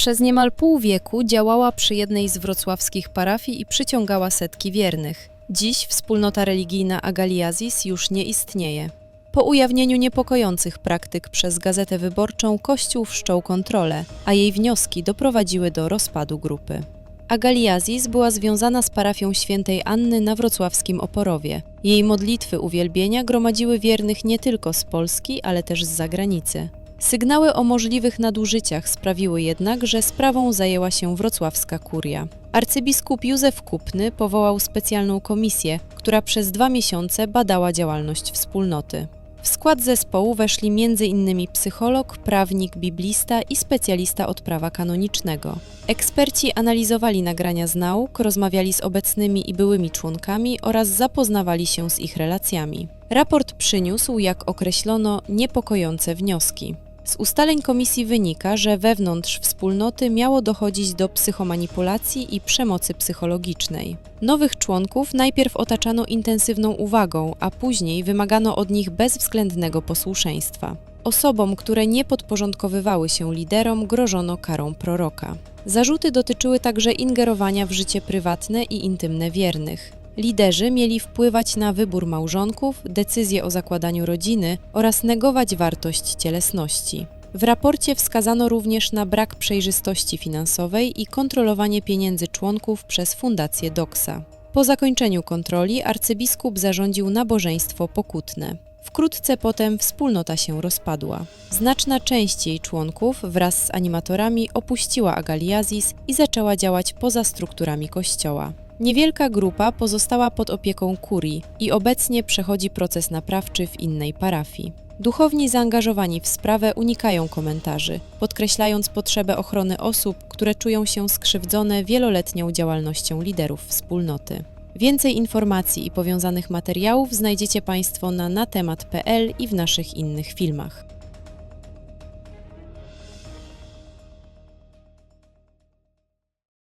Przez niemal pół wieku działała przy jednej z wrocławskich parafii i przyciągała setki wiernych. Dziś wspólnota religijna Agaliazis już nie istnieje. Po ujawnieniu niepokojących praktyk przez Gazetę Wyborczą Kościół wszczął kontrolę, a jej wnioski doprowadziły do rozpadu grupy. Agaliazis była związana z parafią świętej Anny na wrocławskim Oporowie. Jej modlitwy uwielbienia gromadziły wiernych nie tylko z Polski, ale też z zagranicy. Sygnały o możliwych nadużyciach sprawiły jednak, że sprawą zajęła się wrocławska kuria. Arcybiskup Józef Kupny powołał specjalną komisję, która przez dwa miesiące badała działalność wspólnoty. W skład zespołu weszli m.in. psycholog, prawnik, biblista i specjalista od prawa kanonicznego. Eksperci analizowali nagrania z nauk, rozmawiali z obecnymi i byłymi członkami oraz zapoznawali się z ich relacjami. Raport przyniósł, jak określono, niepokojące wnioski. Z ustaleń komisji wynika, że wewnątrz wspólnoty miało dochodzić do psychomanipulacji i przemocy psychologicznej. Nowych członków najpierw otaczano intensywną uwagą, a później wymagano od nich bezwzględnego posłuszeństwa. Osobom, które nie podporządkowywały się liderom, grożono karą proroka. Zarzuty dotyczyły także ingerowania w życie prywatne i intymne wiernych. Liderzy mieli wpływać na wybór małżonków, decyzje o zakładaniu rodziny oraz negować wartość cielesności. W raporcie wskazano również na brak przejrzystości finansowej i kontrolowanie pieniędzy członków przez Fundację Doksa. Po zakończeniu kontroli arcybiskup zarządził nabożeństwo pokutne. Wkrótce potem wspólnota się rozpadła. Znaczna część jej członków wraz z animatorami opuściła Agaliazis i zaczęła działać poza strukturami kościoła. Niewielka grupa pozostała pod opieką kurii i obecnie przechodzi proces naprawczy w innej parafii. Duchowni zaangażowani w sprawę unikają komentarzy, podkreślając potrzebę ochrony osób, które czują się skrzywdzone wieloletnią działalnością liderów wspólnoty. Więcej informacji i powiązanych materiałów znajdziecie Państwo na natemat.pl i w naszych innych filmach.